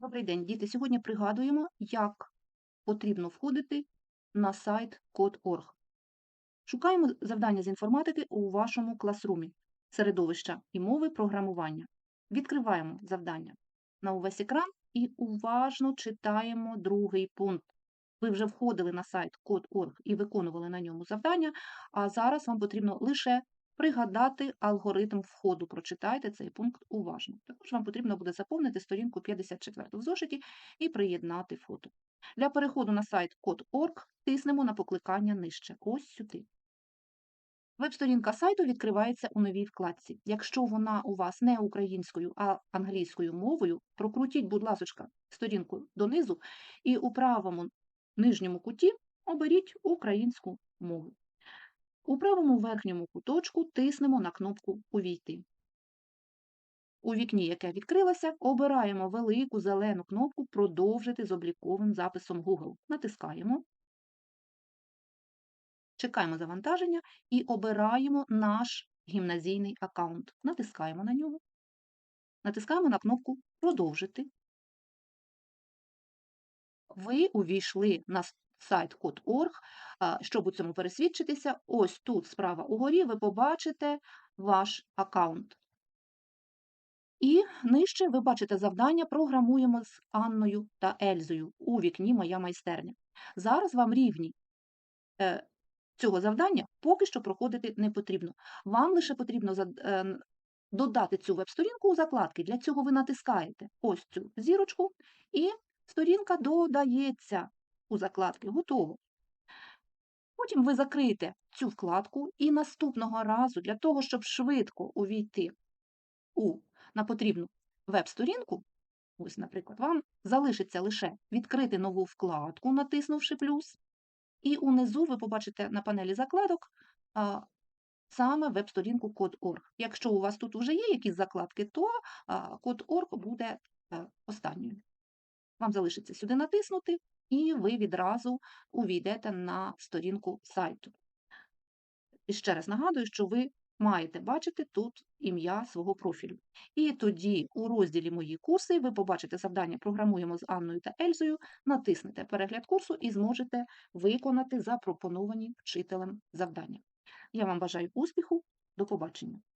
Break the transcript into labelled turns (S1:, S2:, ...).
S1: Добрий день, діти. Сьогодні пригадуємо, як потрібно входити на сайт Code.org. Шукаємо завдання з інформатики у вашому класрумі, середовища і мови програмування. Відкриваємо завдання на увесь екран і уважно читаємо другий пункт. Ви вже входили на сайт Code.org і виконували на ньому завдання, а зараз вам потрібно лише пригадати алгоритм входу. Прочитайте цей пункт уважно. Також вам потрібно буде заповнити сторінку 54 в зошиті і приєднати фото. Для переходу на сайт Code.org тиснемо на покликання нижче. Ось сюди. Веб-сторінка сайту відкривається у новій вкладці. Якщо вона у вас не українською, а англійською мовою, прокрутіть, будь ласка, сторінку донизу і у правому нижньому куті оберіть українську мову. У правому верхньому куточку тиснемо на кнопку Увійти. У вікні, яке відкрилося, обираємо велику зелену кнопку Продовжити з обліковим записом Google. Натискаємо. Чекаємо завантаження і обираємо наш гімназійний аккаунт. Натискаємо на нього. Натискаємо на кнопку Продовжити. Ви увійшли на сайт Code.org. Щоб у цьому пересвідчитися, ось тут справа угорі ви побачите ваш аккаунт. І нижче ви бачите завдання Програмуємо з Анною та Ельзою у вікні Моя майстерня. Зараз вам рівні е, цього завдання поки що проходити не потрібно. Вам лише потрібно е, додати цю веб-сторінку у закладки. Для цього ви натискаєте ось цю зірочку, і сторінка додається у закладки. Готово. Потім ви закриєте цю вкладку і наступного разу, для того, щоб швидко увійти у, на потрібну веб-сторінку, ось, наприклад, вам залишиться лише відкрити нову вкладку, натиснувши плюс, і унизу ви побачите на панелі закладок а, саме веб-сторінку Code.org. Якщо у вас тут вже є якісь закладки, то Code.org буде е, останньою. Вам залишиться сюди натиснути, і ви відразу увійдете на сторінку сайту. І ще раз нагадую, що ви маєте бачити тут ім'я свого профілю. І тоді у розділі Мої курси ви побачите завдання Програмуємо з Анною та Ельзою, натиснете перегляд курсу і зможете виконати запропоновані вчителем завдання. Я вам бажаю успіху, до побачення!